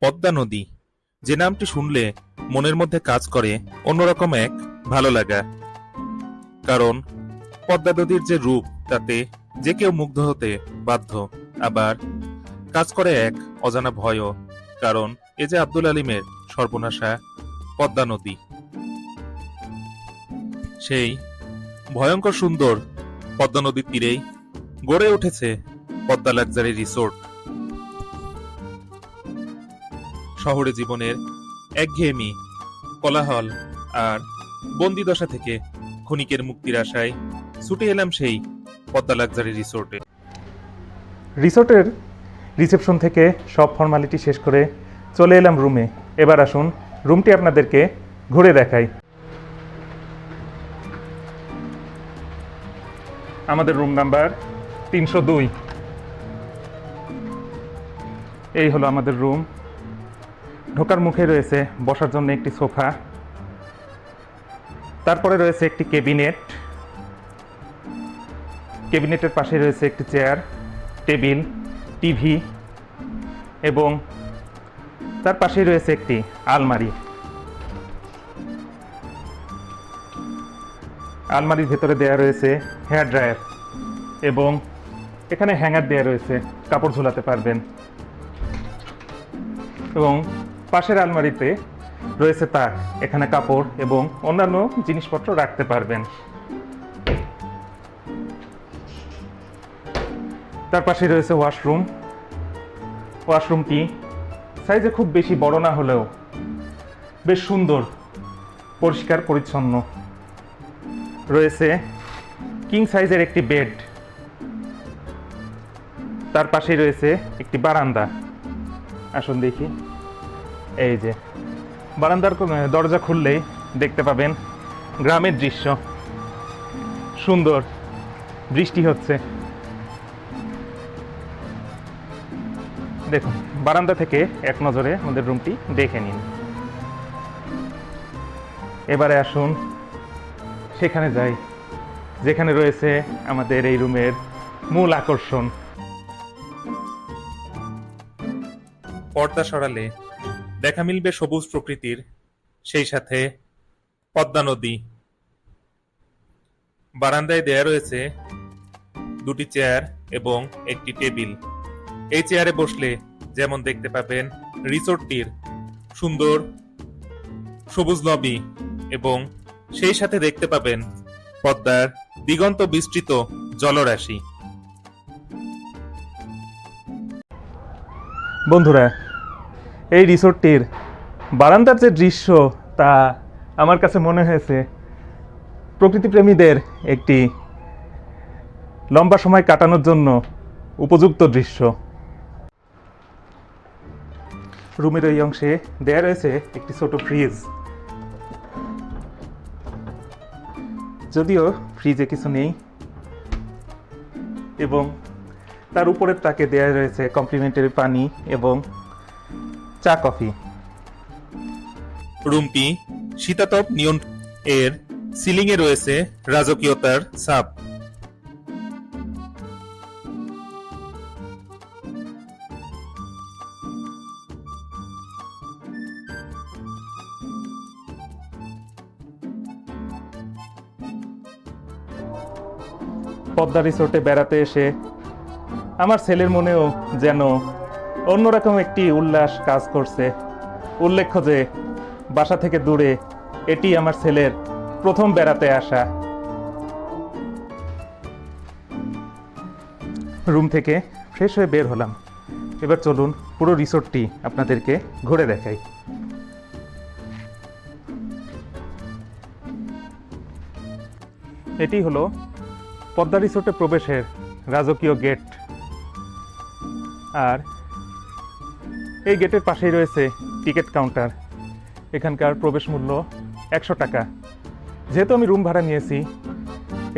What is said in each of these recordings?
পদ্মা নদী। যে নামটি শুনলে মনের মধ্যে কাজ করে, অন্যরকম এক ভালো লাগা। কারণ পদ্মা নদীর যে রূপ, তাতে যে কেউ মুগ্ধ হতে বাধ্য। আবার কাজ করে এক অজানা ভয়ও, কারণ এ যে আব্দুল আলিমের সর্বনাশা পদ্মা নদী। সেই ভয়ঙ্কর সুন্দর পদ্মা নদীর তীরেই গড়ে উঠেছে পদ্মা লাক্সারি রিসোর্ট। শহরে জীবনের একঘেয়েমি, কোলাহল আর বন্দিদশা থেকে ক্ষণিকের মুক্তির আশায় ছুটে এলাম সেই পদ্মা লাক্সারি রিসোর্টে। রিসোর্টের রিসেপশন থেকে সব ফর্মালিটি শেষ করে চলে এলাম রুমে। এবার আসুন, রুমটি আপনাদেরকে ঘুরে দেখাই। আমাদের রুম নাম্বার তিনশো দুই। এই হলো আমাদের রুম। ঢোকার মুখে রয়েছে বসার জন্য একটি সোফা। তারপরে রয়েছে একটি কেবিনেট কেবিনেটের পাশে রয়েছে একটি চেয়ার, টেবিল, টিভি এবং তার পাশেই রয়েছে একটি আলমারি। আলমারির ভেতরে দেয়া রয়েছে হেয়ার ড্রায়ার এবং এখানে হ্যাঙ্গার দেয়া রয়েছে, কাপড় ঝোলাতে পারবেন এবং পাশের আলমারিতে রয়েছে তাক এখানে কাপড় এবং অন্যান্য জিনিসপত্র রাখতে পারবেন। তার পাশে রয়েছে ওয়াশরুম। ওয়াশরুমটি সাইজে খুব বেশি বড় না হলেও বেশ সুন্দর, পরিষ্কার, পরিচ্ছন্ন। রয়েছে কিং সাইজের একটি বেড তার পাশেই রয়েছে একটি বারান্দা। আসুন দেখি। এই যে, বারান্দার দরজা খুললেই দেখতে পাবেন গ্রামের দৃশ্য। সুন্দর বৃষ্টি হচ্ছে। দেখুন, বারান্দা থেকে এক নজরে আমাদের রুমটি দেখে নিন। এবারে আসুন, সেখানে যাই, যেখানে রয়েছে আমাদের এই রুমের মূল আকর্ষণ। পর্দা সরালে দেখা মিলবে সবুজ প্রকৃতির, সেই সাথে পদ্মা নদী। বারান্দায় দেয়া রয়েছে দুটি চেয়ার এবং একটি টেবিল। এই চেয়ারে বসলে যেমন দেখতে পাবেন রিসোর্টটির সুন্দর সবুজ লবি এবং সেই সাথে দেখতে পাবেন পদ্মার দিগন্ত বিস্তৃত জলরাশি। বন্ধুরা এই রিসোর্টটির বারান্দার যে দৃশ্য তা আমার কাছে মনে হয়েছে, প্রকৃতিপ্রেমীদের একটি লম্বা সময় কাটানোর জন্য উপযুক্ত দৃশ্য। রুমের ওই অংশে দেয়া রয়েছে একটি ছোট ফ্রিজ। যদিও ফ্রিজে কিছু নেই, এবং তার উপরের তাকে দেয়া রয়েছে কমপ্লিমেন্টারি পানি এবং চা, কফি। রুমটি শীতাতপ নিয়ন্ত্রণ এর সিলিং এ রয়েছে রাজকীয়তার ছাপ। পদ্মা রিসোর্টে বেড়াতে এসে আমার ছেলের মনেও যেন অন্যরকম একটি উল্লাস কাজ করছে। উল্লেখ্য যে, বাসা থেকে দূরে এটি আমার ছেলের প্রথম বেড়াতে আসা। রুম থেকে ফ্রেশ হয়ে বের হলাম। এবার চলুন পুরো রিসোর্টটি আপনাদেরকে ঘুরে দেখাই। এটি হলো পদ্মা রিসোর্টে প্রবেশের রাজকীয় গেট। আর এই গেটের পাশেই রয়েছে টিকিট কাউন্টার। এখানকার প্রবেশ মূল্য একশো টাকা। যেহেতু আমি রুম ভাড়া নিয়েছি,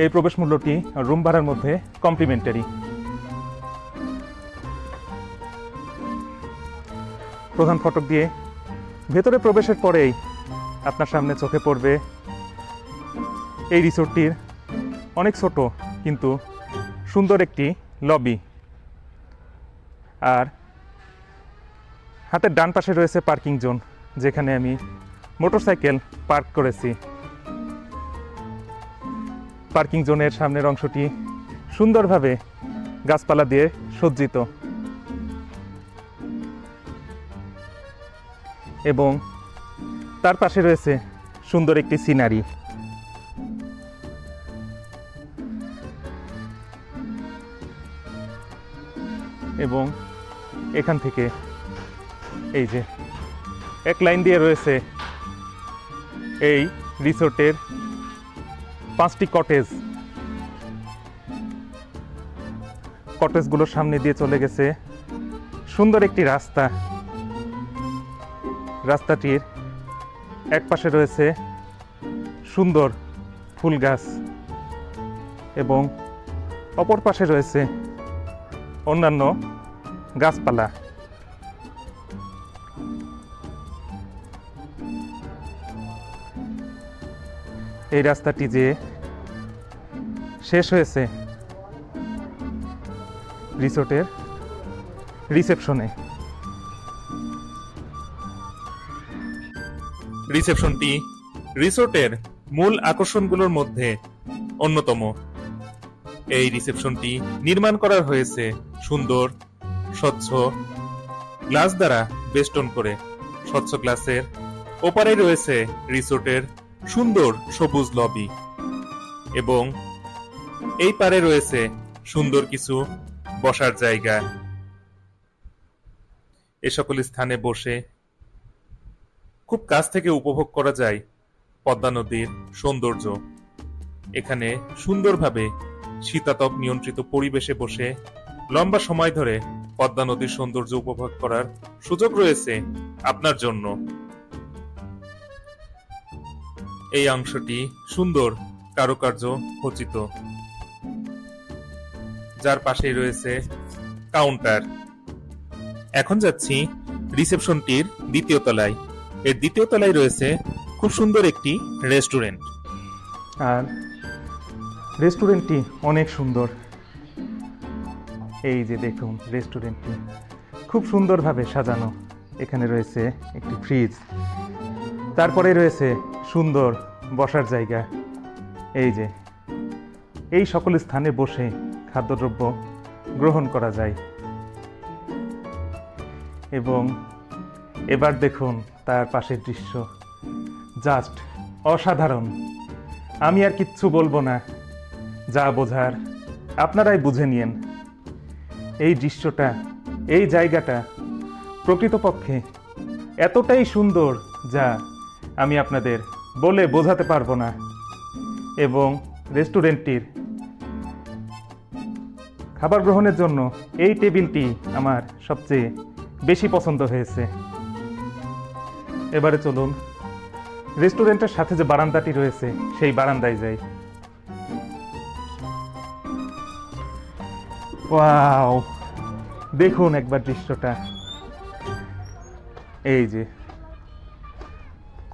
এই প্রবেশ মূল্যটি রুম ভাড়ার মধ্যে কমপ্লিমেন্টারি। প্রধান ফটক দিয়ে ভেতরে প্রবেশের পরেই আপনার সামনে চোখে পড়বে এই রিসোর্টটির অনেক ছোট কিন্তু সুন্দর একটি লবি। আর হাতের ডান পাশে রয়েছে পার্কিং জোন, যেখানে আমি মোটরসাইকেল পার্ক করেছি। পার্কিং জোনের সামনের অংশটি সুন্দরভাবে গাছপালা দিয়ে সজ্জিত। এবং তার পাশে রয়েছে সুন্দর একটি সিনারি। এবং এখান থেকে এই যে, এক লাইন দিয়ে রয়েছে এই রিসোর্টের পাঁচটি কটেজ। কটেজগুলোর সামনে দিয়ে চলে গেছে সুন্দর একটি রাস্তা। রাস্তাটির এক পাশে রয়েছে সুন্দর ফুল গাছ এবং অপর পাশে রয়েছে অন্যান্য গাছপালা। এই রাস্তাটি যে শেষ হয়েছে রিসোর্টের রিসেপশনে। রিসেপশনটি রিসোর্টের মূল আকর্ষণগুলোর মধ্যে অন্যতম। এই রিসেপশনটি নির্মাণ করা হয়েছে সুন্দর, স্বচ্ছ গ্লাস দ্বারা বেষ্টন করে। স্বচ্ছ গ্লাসের ওপারে রয়েছে রিসোর্টের সুন্দর সবুজ লবি এবং এই পারে রয়েছে সুন্দর কিছু বসার জায়গা। এ সকল স্থানে বসে খুব কাছ থেকে উপভোগ করা যায় পদ্মা নদীর সৌন্দর্য। এখানে সুন্দরভাবে শীতাতপ নিয়ন্ত্রিত পরিবেশে বসে লম্বা সময় ধরে পদ্মা নদীর সৌন্দর্য উপভোগ করার সুযোগ রয়েছে আপনার জন্য। এই অংশটি সুন্দর, কারুকার্য খচিত। যার পাশেই রয়েছে কাউন্টার। এখন যাচ্ছি রিসেপশনটির দ্বিতীয় তলায়। এর দ্বিতীয় তলায় রয়েছে খুব সুন্দর একটি রেস্টুরেন্ট। আর রেস্টুরেন্টটি অনেক সুন্দর। এই যে দেখুন রেস্টুরেন্টটি। খুব সুন্দরভাবে সাজানো। এখানে রয়েছে একটি ফ্রিজ। তারপরে রয়েছে সুন্দর বসার জায়গা। এই যে, এই সকল স্থানে বসে খাদ্যদ্রব্য গ্রহণ করা যায়। এবং এবার দেখুন তার পাশের দৃশ্য। জাস্ট অসাধারণ। আমি আর কিচ্ছু বলব না। যা বোঝার আপনারাই বুঝে নিয়েন। এই দৃশ্যটা, এই জায়গাটা প্রকৃতপক্ষে এতটাই সুন্দর যা আমি আপনাদের বলে বোঝাতে পারব না। এবং রেস্টুরেন্টটির খাবার গ্রহণের জন্য এই টেবিলটি আমার সবচেয়ে বেশি পছন্দ হয়েছে। এবারে চলুন, রেস্টুরেন্টের সাথে যে বারান্দাটি রয়েছে, সেই বারান্দায় যাই। দেখুন একবার দৃশ্যটা। এই যে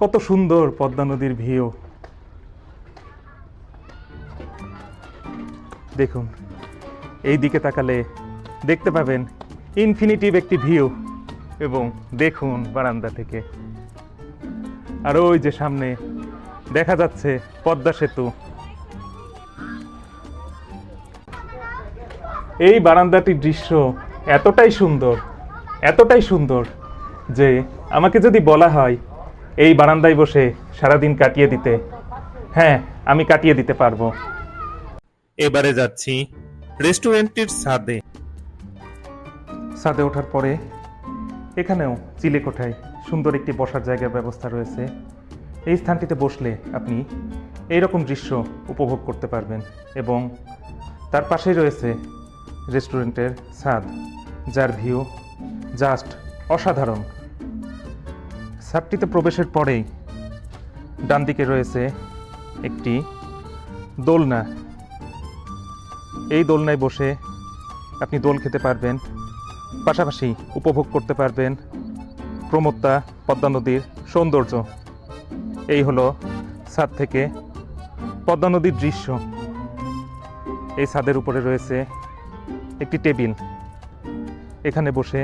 কত সুন্দর পদ্মা নদীর ভিউ। দেখুন এই দিকে তাকালে দেখতে পাবেন ইনফিনিটিভ একটি ভিউ এবং দেখুন বারান্দা থেকে। আর ওই যে সামনে দেখা যাচ্ছে পদ্মা সেতু। এই বারান্দাটির দৃশ্য এতটাই সুন্দর এতটাই সুন্দর যে আমাকে যদি বলা হয় এই বারান্দায় বসে সারাদিন কাটিয়ে দিতে। হ্যাঁ আমি কাটিয়ে দিতে পারব। এবারে যাচ্ছি রেস্টুরেন্টটির ছাদে ছাদে ওঠার পরে এখানেও চিলেকোঠায় সুন্দর একটি বসার জায়গার ব্যবস্থা রয়েছে। এই স্থানটিতে বসলে আপনি এই রকম দৃশ্য উপভোগ করতে পারবেন এবং তার পাশেই রয়েছে রেস্টুরেন্টের ছাদ যার ভিউ জাস্ট অসাধারণ। ছাদটিতে প্রবেশের পরেই ডান দিকে রয়েছে একটি দোলনা। এই দোলনায় বসে আপনি দোল খেতে পারবেন, পাশাপাশি উপভোগ করতে পারবেন প্রমত্তা পদ্মা নদীর সৌন্দর্য। এই হলো ছাদ থেকে পদ্মা নদীর দৃশ্য। এই ছাদের উপরে রয়েছে একটি টেবিল। এখানে বসে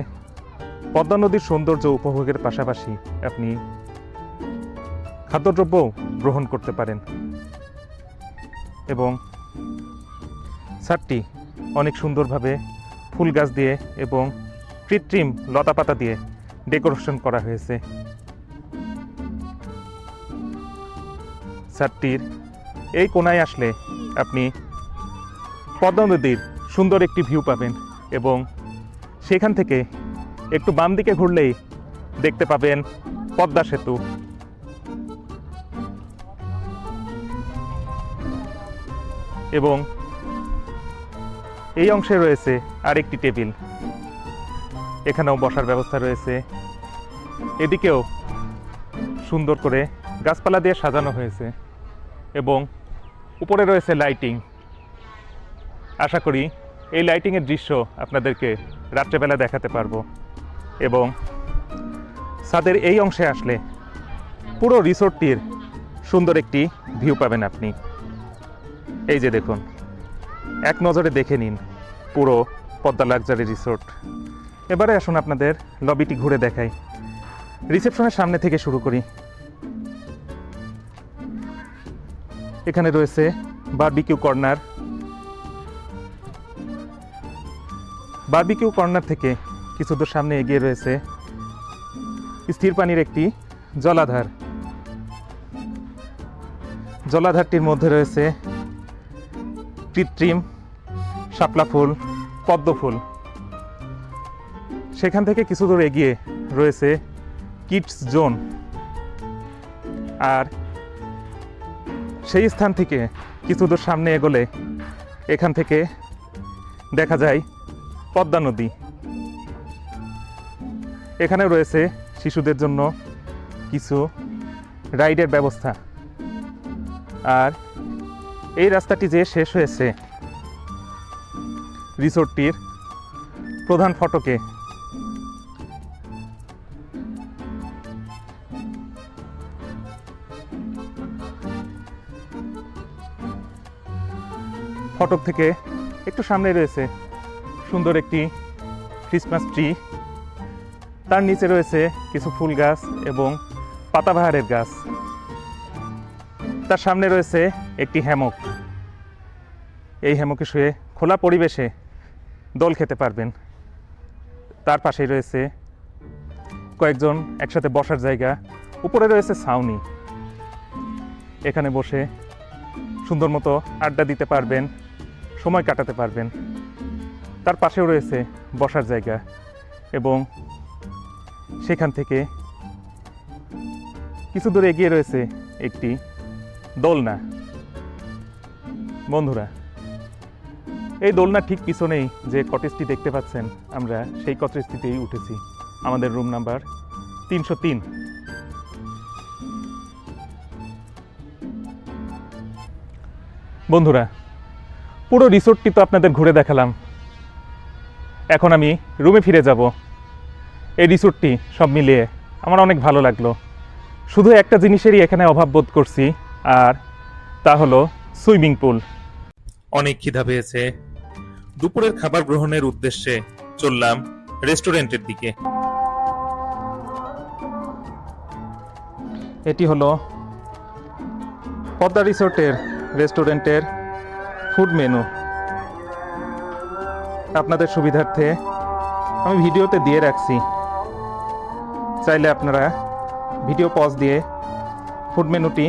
পদ্মা নদীর সৌন্দর্য উপভোগের পাশাপাশি আপনি খাদ্যদ্রব্য গ্রহণ করতে পারেন। এবং ছাদটি অনেক সুন্দরভাবে ফুল গাছ দিয়ে এবং কৃত্রিম লতাপাতা দিয়ে ডেকোরেশন করা হয়েছে। ছাদটির এই কোনায় আসলে আপনি পদ্মা নদীর সুন্দর একটি ভিউ পাবেন এবং সেখান থেকে একটু বাম দিকে ঘুরলেই দেখতে পাবেন পদ্মা সেতু। এবং এই অংশে রয়েছে আরেকটি টেবিল। এখানেও বসার ব্যবস্থা রয়েছে। এদিকেও সুন্দর করে গাছপালা দিয়ে সাজানো হয়েছে এবং উপরে রয়েছে লাইটিং। আশা করি এই লাইটিংয়ের দৃশ্য আপনাদেরকে রাত্রেবেলা দেখাতে পারব। এবং ছাদের এই অংশে আসলে পুরো রিসোর্টটির সুন্দর একটি ভিউ পাবেন আপনি। এই যে দেখুন, এক নজরে দেখে নিন পুরো পদ্মা লাক্সারি রিসোর্ট। এবারে আসুন আপনাদের লবিটি ঘুরে দেখাই। রিসেপশনের সামনে থেকে শুরু করি। এখানে রয়েছে বারবিকিউ কর্নার। বারবিকিউ কর্নার থেকে কিছু দূর সামনে এগিয়ে রয়েছে। স্থির পানির একটি জলাধার। জলাধারটির মধ্যে রয়েছে কৃত্রিম শাপলা ফুল, পদ্ম ফুল। সেখান থেকে কিছু দূর এগিয়ে রয়েছে কিডস জোন। আর সেই স্থান থেকে কিছু দূর সামনে এগোলে এখান থেকে দেখা যায় পদ্মা নদী। এখানে রয়েছে শিশুদের জন্য কিছু রাইডের ব্যবস্থা। আর এই রাস্তাটি যে শেষ হয়েছে রিসোর্টটির প্রধান ফটকে। ফটক থেকে একটু সামনে রয়েছে সুন্দর একটি ক্রিসমাস ট্রি তার নিচে রয়েছে কিছু ফুল গাছ এবং পাতাবাহারের গাছ। তার সামনে রয়েছে একটি হ্যামক। এই হ্যামকে শুয়ে খোলা পরিবেশে দোল খেতে পারবেন। তার পাশেই রয়েছে কয়েকজন একসাথে বসার জায়গা। উপরে রয়েছে ছাউনি। এখানে বসে সুন্দর মতো আড্ডা দিতে পারবেন, সময় কাটাতে পারবেন। তার পাশেও রয়েছে বসার জায়গা এবং সেখান থেকে কিছু দূরে এগিয়ে রয়েছে একটি দোলনা। বন্ধুরা, এই দোলনা ঠিক পিছনেই যে কটেজটি দেখতে পাচ্ছেন, আমরা সেই কটেজটিতেই উঠেছি। আমাদের রুম নাম্বার তিনশো তিন। বন্ধুরা, পুরো রিসোর্টটি তো আপনাদের ঘুরে দেখালাম। এখন আমি রুমে ফিরে যাব। এই রিসোর্টটি সব মিলিয়ে আমার অনেক ভালো লাগল। শুধু একটা জিনিসেরই এখানে অভাব বোধ করছি আর তা হলো সুইমিং পুল। অনেক খিদা পেয়েছে। দুপুরের খাবার গ্রহণের উদ্দেশ্যে চললাম রেস্টুরেন্টের দিকে। এটি হলো পদ্মা রিসোর্টের রেস্টুরেন্টের ফুড মেনু। আপনাদের সুবিধার্থে আমি ভিডিওতে দিয়ে রাখছি। চাইলে আপনারা ভিডিও পজ দিয়ে ফুড মেনুটি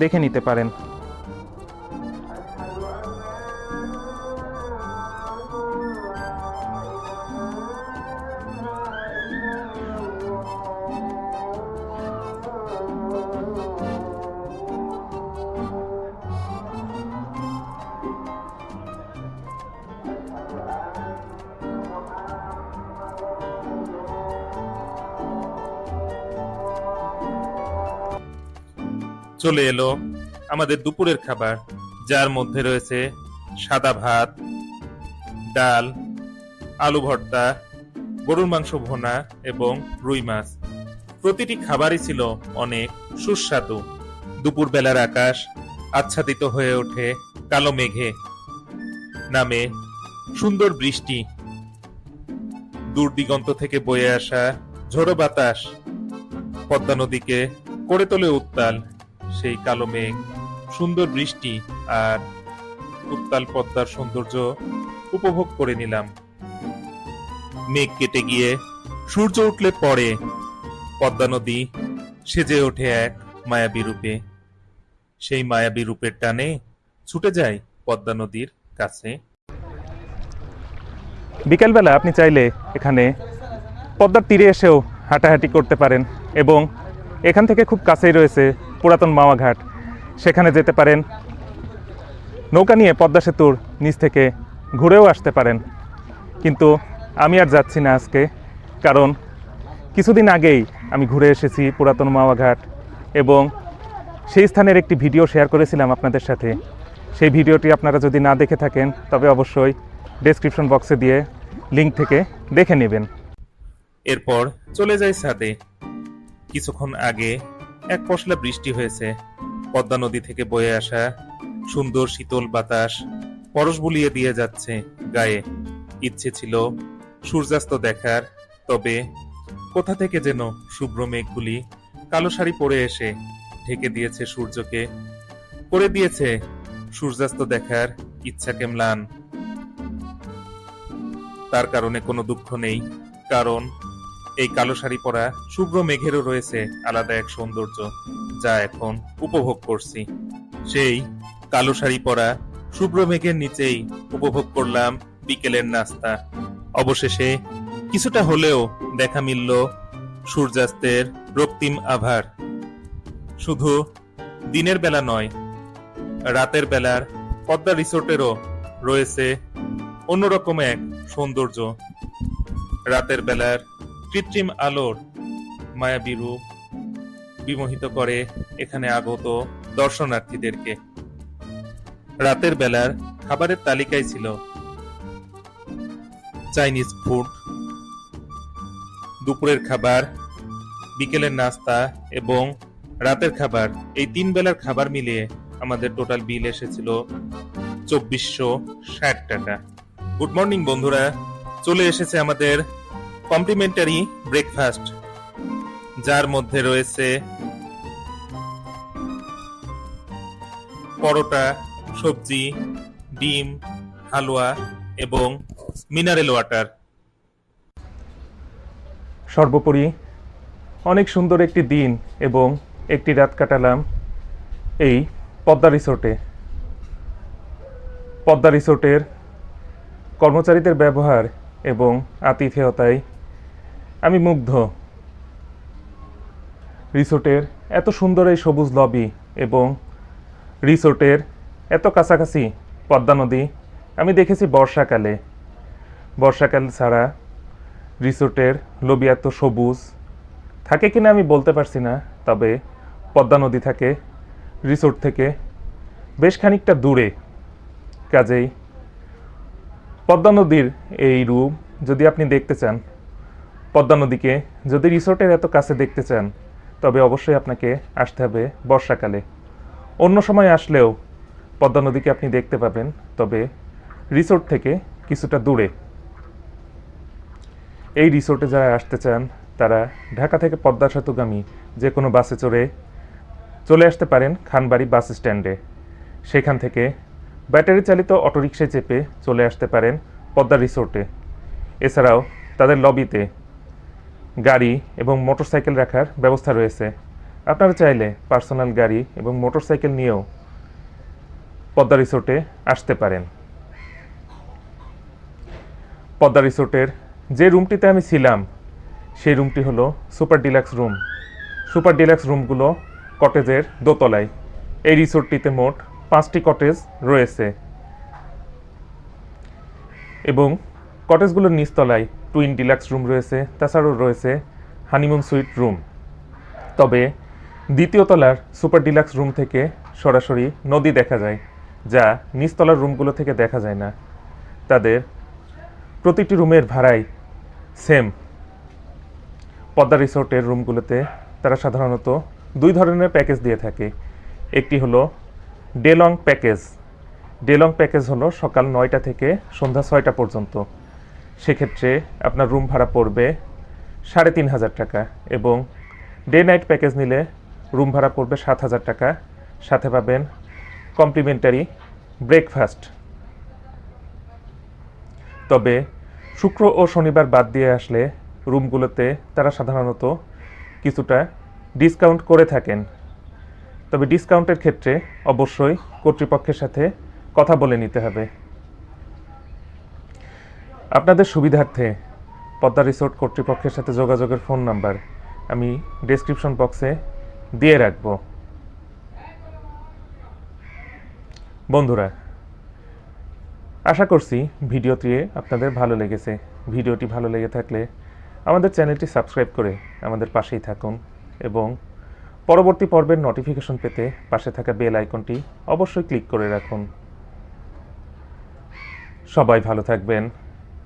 দেখে নিতে পারেন। চলে এলো আমাদের দুপুরের খাবার, যার মধ্যে রয়েছে সাদা ভাত, ডাল, আলু ভর্তা, গরুর মাংস ভোনা এবং রুই মাছ। প্রতিটি খাবারই ছিল অনেক সুস্বাদু। দুপুরবেলার আকাশ আচ্ছাদিত হয়ে ওঠে কালো মেঘে, নামে সুন্দর বৃষ্টি। দূর দিগন্ত থেকে বয়ে আসা ঝোড়ো বাতাস পদ্মা নদীকে করে তোলে উত্তাল সেই কালো মেঘ, সুন্দর বৃষ্টি আর উত্তাল পদ্মার সৌন্দর্য উপভোগ করে নিলাম। মেঘ কেটে গিয়ে সূর্য উঠলে পরে পদ্মা নদী সেজে ওঠে এক মায়াবী রূপে। সেই মায়াবী রূপের টানে ছুটে যায় পদ্মা নদীর কাছে। বিকেলবেলা আপনি চাইলে এখানে পদ্মার তীরে এসেও হাঁটাহাঁটি করতে পারেন এবং এখান থেকে খুব কাছেই রয়েছে পুরাতন মাওয়া ঘাট সেখানে যেতে পারেন। নৌকা নিয়ে পদ্মা সেতুর নিচ থেকে ঘুরেও আসতে পারেন। কিন্তু আমি আর যাচ্ছি না আজকে, কারণ কিছুদিন আগেই আমি ঘুরে এসেছি পুরাতন মাওয়াঘাট এবং সেই স্থানের একটি ভিডিও শেয়ার করেছিলাম আপনাদের সাথে। সেই ভিডিওটি আপনারা যদি না দেখে থাকেন, তবে অবশ্যই ডেসক্রিপশন বক্সে দিয়ে লিঙ্ক থেকে দেখে নেবেন। এরপর চলে যাই ছাদে। কিছুক্ষণ আগে এক পশলা বৃষ্টি হয়েছে। পদ্মা নদী থেকে বয়ে আসা সুন্দর শীতল বাতাস পরশ বুলিয়ে দিয়ে যাচ্ছে গায়ে। ইচ্ছে ছিল সূর্যাস্ত দেখার, তবে কোথা থেকে যেন শুভ্র মেঘগুলি কালো শাড়ি পরে এসে ঢেকে দিয়েছে সূর্যকে। করে দিয়েছে সূর্যাস্ত দেখার ইচ্ছাকে ম্লান তার কারণে কোনো দুঃখ নেই, কারণ এই কালো শাড়ি পরা শুভ্র মেঘেরও রয়েছে আলাদা এক সৌন্দর্য, যা এখন উপভোগ করছি। সেই কালো শাড়ি পরা শুভ্র মেঘের নিচেই উপভোগ করলাম বিকেলের নাস্তা। অবশেষে কিছুটা হলেও দেখা মিলল সূর্যাস্তের রক্তিম আভার। শুধু দিনের বেলা নয়, রাতের বেলার পদ্মা রিসোর্টেরও রয়েছে অন্যরকম এক সৌন্দর্য। রাতের বেলার কৃত্রিম আলোর মায়াবী রূপ বিমোহিত করে এখানে আগত দর্শনার্থীদেরকে। রাতের বেলার খাবারের তালিকায় ছিল চাইনিজ ফুড, দুপুরের খাবার, বিকেলের নাস্তা এবং রাতের খাবার। এই তিন বেলার খাবার মিলিয়ে আমাদের টোটাল বিল এসেছিল চব্বিশশো ষাট টাকা। গুড মর্নিং বন্ধুরা, চলে এসেছে আমাদের কমপ্লিমেন্টারি ব্রেকফাস্ট, যার মধ্যে রয়েছে পরোটা, সবজি, ডিম, হালুয়া এবং মিনারেল ওয়াটার। সর্বোপরি অনেক সুন্দর একটি দিন এবং একটি রাত কাটালাম এই পদ্মা রিসোর্টে। পদ্মা রিসোর্টের কর্মচারীদের ব্যবহার এবং আতিথেয়তায় আমি মুগ্ধ। রিসোর্টের এত সুন্দর এই সবুজ লবি এবং রিসোর্টের এত কাছাকাছি পদ্মা নদী, আমি দেখেছি বর্ষাকালে। বর্ষাকাল ছাড়া রিসোর্টের লবি এত সবুজ। থাকে কিনা আমি বলতে পারছি না, তবে পদ্মা নদী থাকে রিসোর্ট থেকে বেশ খানিকটা দূরে। কাজেই পদ্মা নদীর এই রূপ যদি আপনি দেখতে চান পদ্মা নদীকে যদি রিসোর্টের এত কাছে দেখতে চান, তবে অবশ্যই আপনাকে আসতে হবে বর্ষাকালে। অন্য সময় আসলেও পদ্মা নদীকে আপনি দেখতে পাবেন, তবে রিসোর্ট থেকে কিছুটা দূরে। এই রিসোর্টে যারা আসতে চান, তারা ঢাকা থেকে পদ্মা সেতুগামী যে কোনো বাসে চড়ে, চলে আসতে পারেন খানবাড়ি বাস স্ট্যান্ডে। সেখান থেকে ব্যাটারি চালিত অটোরিকশায় চেপে চলে আসতে পারেন পদ্মা রিসোর্টে। এছাড়াও তাদের লবিতে গাড়ি এবং মোটরসাইকেল রাখার ব্যবস্থা রয়েছে। আপনারা চাইলে পার্সোনাল গাড়ি এবং মোটরসাইকেল নিয়েও পদ্মা রিসোর্টে আসতে পারেন। পদ্মা রিসোর্টের যে রুমটিতে আমি ছিলাম, সেই রুমটি হলো super deluxe room. Super deluxe রুমগুলো কটেজের দোতলায়। এই রিসোর্টটিতে মোট পাঁচটি কটেজ রয়েছে। এবং কটেজগুলোর নিচতলায় টুইন ডিলাক্স রুম রয়েছে, তাছাড়াও রয়েছে হানিমুন সুইট রুম তবে দ্বিতীয় তলার সুপার ডিলাক্স রুম থেকে সরাসরি নদী দেখা যায়, যা নিচতলার রুমগুলো থেকে দেখা যায় না। তাদের প্রতিটি রুমের ভাড়াই সেম পদ্মা রিসোর্টের রুমগুলোতে তারা সাধারণত দুই ধরনের প্যাকেজ দিয়ে থাকে। একটি হলো day long package day long package হলো সকাল নয়টা থেকে সন্ধ্যা ছয়টা পর্যন্ত। সেক্ষেত্রে আপনার রুম ভাড়া পড়বে সাড়ে তিন হাজার টাকা এবং ডে নাইট প্যাকেজ নিলে রুম ভাড়া পড়বে সাত হাজার টাকা। সাথে পাবেন কমপ্লিমেন্টারি ব্রেকফাস্ট তবে শুক্র ও শনিবার বাদ দিয়ে আসলে রুমগুলোতে তারা সাধারণত কিছুটা ডিসকাউন্ট করে থাকেন। তবে ডিসকাউন্টের ক্ষেত্রে অবশ্যই কর্তৃপক্ষের সাথে কথা বলে নিতে হবে। আপনাদের সুবিধার্থে পদ্মা রিসোর্ট কর্তৃপক্ষের সাথে যোগাযোগের ফোন নাম্বার আমি ডেসক্রিপশন বক্সে দিয়ে রাখব। বন্ধুরা, আশা করছি ভিডিওটি আপনাদের ভালো লেগেছে। ভিডিওটি ভালো লেগে থাকলে আমাদের চ্যানেলটি সাবস্ক্রাইব করে আমাদের পাশেই থাকুন এবং পরবর্তী পর্বের নোটিফিকেশন পেতে পাশে থাকা বেল আইকনটি অবশ্যই ক্লিক করে রাখুন। সবাই ভালো থাকবেন।